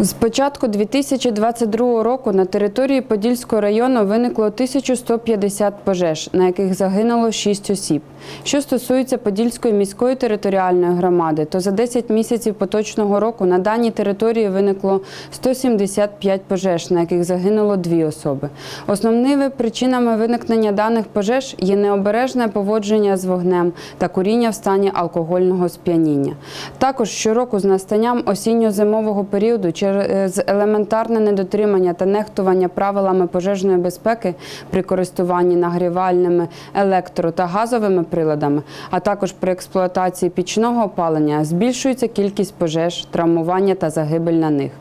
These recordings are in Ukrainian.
З початку 2022 року на території Подільського району виникло 1150 пожеж, на яких загинуло 6 осіб. Що стосується Подільської міської територіальної громади, то за 10 місяців поточного року на даній території виникло 175 пожеж, на яких загинуло 2 особи. Основними причинами виникнення даних пожеж є необережне поводження з вогнем та куріння в стані алкогольного сп'яніння. Також щороку з настанням осінньо-зимового періоду через елементарне недотримання та нехтування правилами пожежної безпеки при користуванні нагрівальними електро та газовими приладами, а також при експлуатації пічного опалення збільшується кількість пожеж, травмування та загибель на них.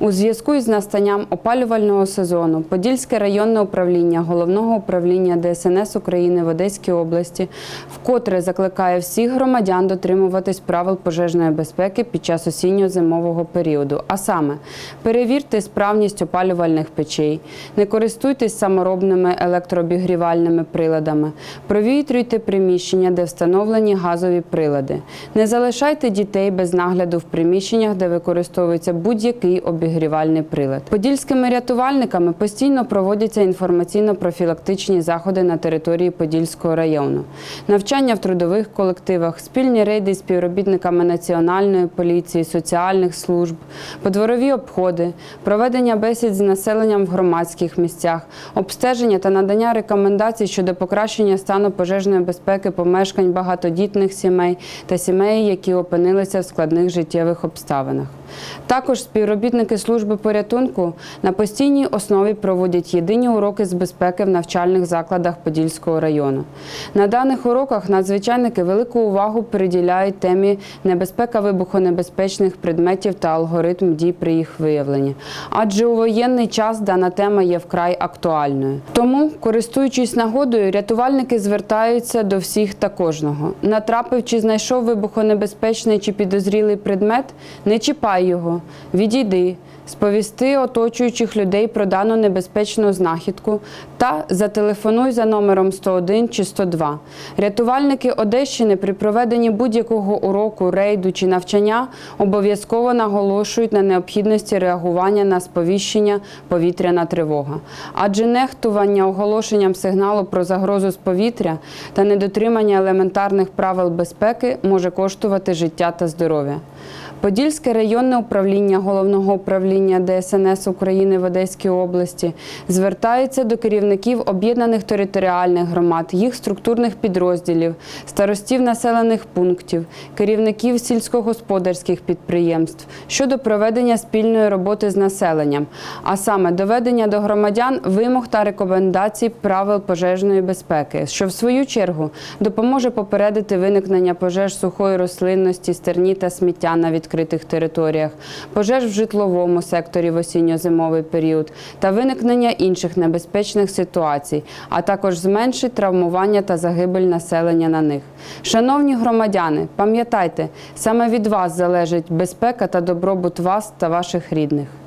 У зв'язку із настанням опалювального сезону Подільське районне управління головного управління ДСНС України в Одеській області вкотре закликає всіх громадян дотримуватись правил пожежної безпеки під час осінньо-зимового періоду. А саме перевірте справність опалювальних печей, не користуйтесь саморобними електрообігрівальними приладами, провітрюйте приміщення, де встановлені газові прилади. Не залишайте дітей без нагляду в приміщеннях, де використовується будь-який обігрівальний прилад. Подільськими рятувальниками постійно проводяться інформаційно-профілактичні заходи на території Подільського району, навчання в трудових колективах, спільні рейди з співробітниками національної поліції, соціальних служб, подворові обходи, проведення бесід з населенням в громадських місцях, обстеження та надання рекомендацій щодо покращення стану пожежної безпеки помешкань багатодітних сімей та сімей, які опинилися в складних життєвих обставинах. Також співробітники служби порятунку на постійній основі проводять єдині уроки з безпеки в навчальних закладах Подільського району. На даних уроках надзвичайники велику увагу приділяють темі небезпека вибухонебезпечних предметів та алгоритм дій при їх виявленні. Адже у воєнний час дана тема є вкрай актуальною. Тому, користуючись нагодою, рятувальники звертаються до всіх та кожного. Натрапив чи знайшов вибухонебезпечний чи підозрілий предмет, не чіпай його, відійди, сповісти оточуючих людей про дану небезпечну знахідку та зателефонуй за номером 101 чи 102. Рятувальники Одещини при проведенні будь-якого уроку, рейду чи навчання обов'язково наголошують на необхідності реагування на сповіщення повітряна тривога. Адже нехтування оголошенням сигналу про загрозу з повітря та недотримання елементарних правил безпеки може коштувати життя та здоров'я. Подільське районне управління головного управління ДСНС України в Одеській області звертається до керівників об'єднаних територіальних громад, їх структурних підрозділів, старостів населених пунктів, керівників сільськогосподарських підприємств щодо проведення спільної роботи з населенням, а саме доведення до громадян вимог та рекомендацій правил пожежної безпеки, що в свою чергу допоможе попередити виникнення пожеж сухої рослинності, стерні та сміття на відкритих територіях, пожеж в житловому секторі в осінньо-зимовий період та виникнення інших небезпечних ситуацій, а також зменшить травмування та загибель населення на них. Шановні громадяни, пам'ятайте, саме від вас залежить безпека та добробут вас та ваших рідних.